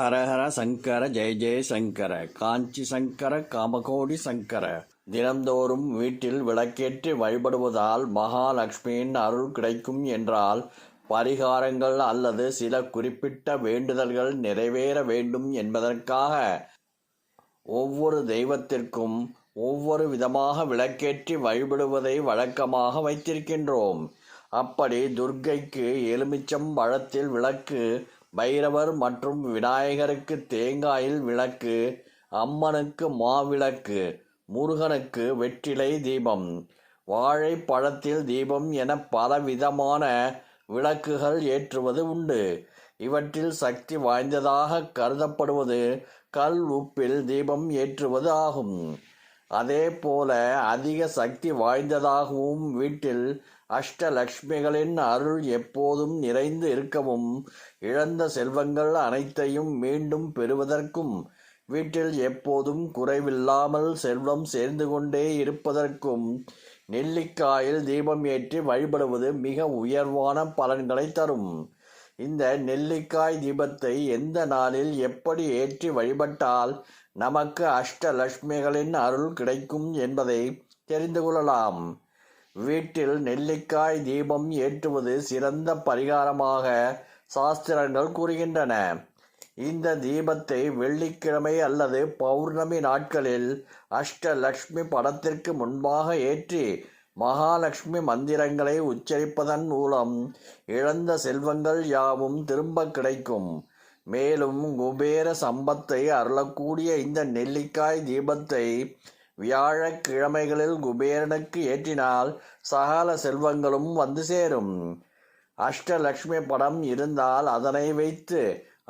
ஹரஹர சங்கர ஜெய ஜெய சங்கர காஞ்சி சங்கர காமகோடி சங்கர. தினந்தோறும் வீட்டில் விளக்கேற்றி வழிபடுவதால் மகாலட்சுமியின் அருள் கிடைக்கும் என்றால் பரிகாரங்கள் அல்லது சில குறிப்பிட்ட வேண்டுதல்கள் நிறைவேற வேண்டும் என்பதற்காக ஒவ்வொரு தெய்வத்திற்கும் ஒவ்வொரு விதமாக விளக்கேற்றி வழிபடுவதை வழக்கமாக வைத்திருக்கின்றோம். அப்படி துர்க்கைக்கு எலுமிச்சம் பழத்தில் விளக்கு பைரவர் மற்றும் விநாயகருக்கு தேங்காயில் விளக்கு அம்மனுக்கு மாவிளக்கு முருகனுக்கு வெற்றிலை தீபம் வாழைப்பழத்தில் தீபம் என பலவிதமான விளக்குகள் ஏற்றுவது உண்டு. இவற்றில் சக்தி வாய்ந்ததாக கருதப்படுவது கல் உப்பில் தீபம் ஏற்றுவது ஆகும். அதே போல அதிக சக்தி வாய்ந்ததாகவும் வீட்டில் அஷ்டலக்ஷ்மிகளின் அருள் எப்போதும் நிறைந்து இருக்கவும் இழந்த செல்வங்கள் அனைத்தையும் மீண்டும் பெறுவதற்கும் வீட்டில் எப்போதும் குறைவில்லாமல் செல்வம் சேர்ந்து கொண்டே இருப்பதற்கும் நெல்லிக்காயில் தீபம் ஏற்றி வழிபடுவது மிக உயர்வான பலன்களை தரும். இந்த நெல்லிக்காய் தீபத்தை எந்த நாளில் எப்படி ஏற்றி வழிபட்டால் நமக்கு அஷ்டலட்சுமிகளின் அருள் கிடைக்கும் என்பதை தெரிந்து கொள்ளலாம். வீட்டில் நெல்லிக்காய் தீபம் ஏற்றுவது சிறந்த பரிகாரமாக சாஸ்திரங்கள் கூறுகின்றன. இந்த தீபத்தை வெள்ளிக்கிழமை அல்லது பௌர்ணமி நாட்களில் அஷ்டலக்ஷ்மி படத்திற்கு முன்பாக ஏற்றி மகாலட்சுமி மந்திரங்களை உச்சரிப்பதன் மூலம் இழந்த செல்வங்கள் யாவும் திரும்ப கிடைக்கும். மேலும் குபேர சம்பத்தை அருளக்கூடிய இந்த நெல்லிக்காய் தீபத்தை வியாழக்கிழமைகளில் குபேரனுக்கு ஏற்றினால் சகல செல்வங்களும் வந்து சேரும். அஷ்டலக்ஷ்மி படம் இருந்தால் அதனை வைத்து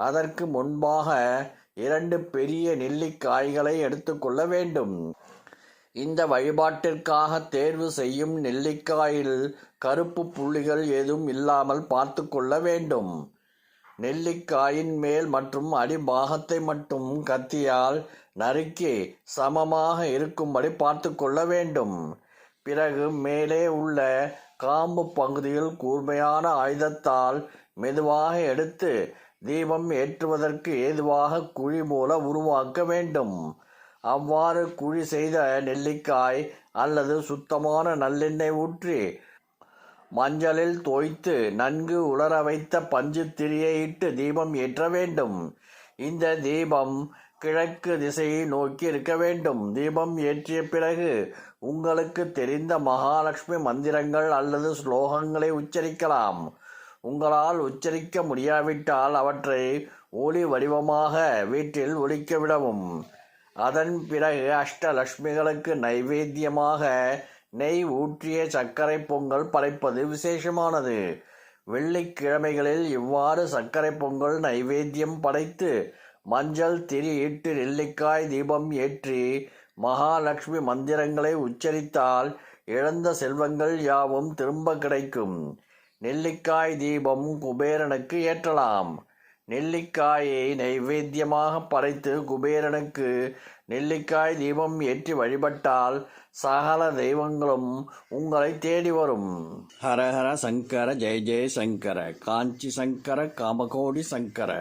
அதற்கு முன்பாக இரண்டு பெரிய நெல்லிக்காய்களை எடுத்துக்கொள்ள வேண்டும். இந்த வழிபாட்டிற்காக தேர்வு செய்யும் நெல்லிக்காயில் கருப்பு புள்ளிகள் ஏதும் இல்லாமல் பார்த்து கொள்ள வேண்டும். நெல்லிக்காயின் மேல் மற்றும் அடிபாகத்தை மட்டும் கத்தியால் நறுக்கி சமமாக இருக்கும்படி பார்த்து கொள்ள வேண்டும். பிறகு மேலே உள்ள காம்பு பகுதியில் கூர்மையான ஆயுதத்தால் மெதுவாக எடுத்து தீபம் ஏற்றுவதற்கு ஏதுவாக குழி போல உருவாக்க வேண்டும். அவ்வாறு குழி செய்த நெல்லிக்காய் அல்லது சுத்தமான நல்லெண்ணெய் ஊற்றி மஞ்சளில் தோய்த்து நன்கு உலர வைத்த பஞ்சு திரியை இட்டு தீபம் ஏற்ற வேண்டும். இந்த தீபம் கிழக்கு திசையை நோக்கி இருக்க வேண்டும். தீபம் ஏற்றிய பிறகு உங்களுக்கு தெரிந்த மகாலட்சுமி மந்திரங்கள் அல்லது ஸ்லோகங்களை உச்சரிக்கலாம். உங்களால் உச்சரிக்க முடியாவிட்டால் அவற்றை ஒளி வடிவமாக வீட்டில் ஒழிக்க விடவும். அதன் பிறகு அஷ்டலட்சுமிகளுக்கு நைவேத்தியமாக நெய் ஊற்றிய சர்க்கரை பொங்கல் படைப்பது விசேஷமானது. வெள்ளிக்கிழமைகளில் இவ்வாறு சர்க்கரை பொங்கல் நைவேத்தியம் படைத்து மஞ்சள் திரி இட்டு நெல்லிக்காய் தீபம் ஏற்றி மகாலட்சுமி மந்திரங்களை உச்சரித்தால் இழந்த செல்வங்கள் யாவும் திரும்ப கிடைக்கும். நெல்லிக்காய் தீபம் குபேரனுக்கு ஏற்றலாம். நெல்லிக்காயை நைவேத்தியமாக படைத்து குபேரனுக்கு நெல்லிக்காய் தீபம் ஏற்றி வழிபட்டால் சகல தெய்வங்களும் உங்களை தேடி வரும். ஹரஹர சங்கர ஜெய ஜெய சங்கர காஞ்சி சங்கர காமகோடி சங்கர.